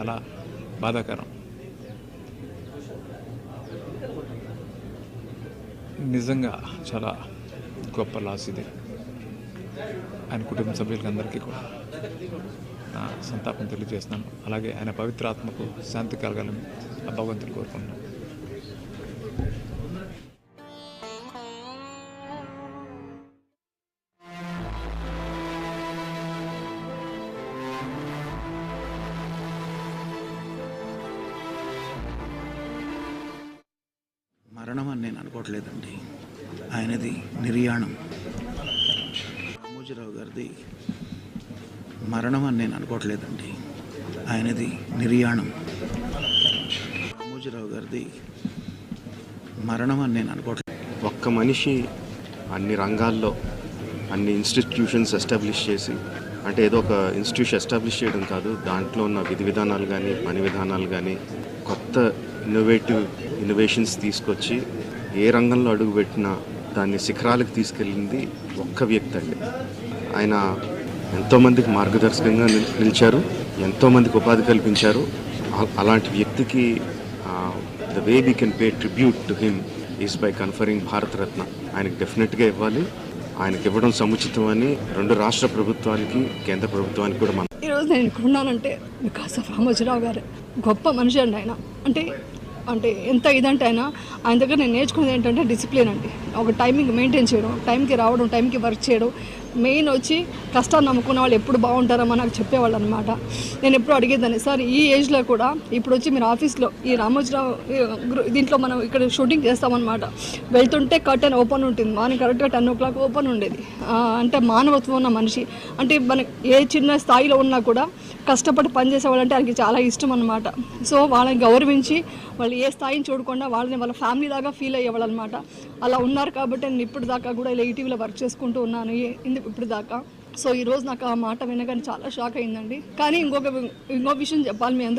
చాలా బాధాకరం. నిజంగా చాలా గొప్ప లాస్ ఇది. ఆయన కుటుంబ సభ్యులందరికీ కూడా నా సంతాపం తెలియజేస్తున్నాను. అలాగే ఆయన పవిత్ర ఆత్మకు శాంతి కలగాలని ఆ భగవంతుని కోరుకుంటున్నాను. మరణం అని నేను అనుకోవట్లేదండి. ఆయనది నిర్యాణం. రామోజీరావు గారిది మరణం అని నేను అనుకోవట్లేదండి. ఆయనది నిర్యాణం. రామోజీరావు గారిది మరణం అని నేను అనుకోవట్లేదు ఒక్క మనిషి అన్ని రంగాల్లో అన్ని ఇన్స్టిట్యూషన్స్ ఎస్టాబ్లిష్ చేసి అంటే ఏదో ఒక ఇన్స్టిట్యూషన్ ఎస్టాబ్లిష్ చేయడం కాదు. దాంట్లో ఉన్న విధి విధానాలు కానీ పని విధానాలు కానీ కొత్త ఇన్నోవేటివ్ ఇన్నోవేషన్స్ తీసుకొచ్చి ఏ రంగంలో అడుగుపెట్టినా దాన్ని శిఖరాలకు తీసుకెళ్ళింది ఒక్క వ్యక్తి అండి. ఆయన ఎంతోమందికి మార్గదర్శకంగా నిల్- నిలిచారు. ఎంతోమందికి ఉపాధి కల్పించారు. అలాంటి వ్యక్తికి the way we can pay tribute to him is by conferring Bharat Ratna ఆయనకు డెఫినెట్గా ఇవ్వాలి. ఆయనకి ఇవ్వడం సముచితమని రెండు రాష్ట్ర ప్రభుత్వానికి కేంద్ర ప్రభుత్వానికి కూడా మనం ఈరోజు నేను ఇక్కడ ఉన్నానంటే బికాస్ ఆఫ్ రామోజీరావు గారు గొప్ప మనిషి అండి ఆయన. అంటే అంటే ఎంత ఇదంటే ఆయన ఆయన దగ్గర నేను నేర్చుకున్నది ఏంటంటే డిసిప్లిన్ అండి. ఒక టైమింగ్ మెయింటైన్ చేయడం టైంకి రావడం టైంకి వర్క్ చేయడం మెయిన్ వచ్చి కష్టాన్ని నమ్ముకున్న వాళ్ళు ఎప్పుడు బాగుంటారో నాకు చెప్పేవాళ్ళు అనమాట నేను ఎప్పుడు అడిగేదాన్ని సార్ ఈ ఏజ్లో కూడా ఇప్పుడు వచ్చి మీరు ఆఫీస్లో ఈ రామోజీరావు దీంట్లో మనం ఇక్కడ షూటింగ్ చేస్తామన్నమాట. వెళ్తుంటే కర్టెన్ ఓపెన్ ఉంటుంది మార్నింగ్ కరెక్ట్గా టెన్ ఓ క్లాక్ ఓపెన్ ఉండేది. అంటే మానవత్వం ఉన్న మనిషి. అంటే మన ఏ చిన్న స్థాయిలో ఉన్నా కూడా కష్టపడి పనిచేసేవాళ్ళంటే ఆయనకి చాలా ఇష్టం అనమాట సో వాళ్ళని గౌరవించి వాళ్ళు ఏ స్థాయిని చూడకుండా వాళ్ళని వాళ్ళ ఫ్యామిలీ దాకా ఫీల్ అయ్యేవాళ్ళు అనమాట అలా ఉన్నారు కాబట్టి నేను ఇప్పుడు దాకా కూడా ఇలా ఈటీవీలో వర్క్ చేసుకుంటూ ఉన్నాను. ఈ- ఇప్పుడు దాకా సో ఈ రోజు నాకు ఆ మాట వినగానే చాలా షాక్ అయిందండి. కానీ ఇంకొక ఇంకో విషయం చెప్పాలి మీ అందరూ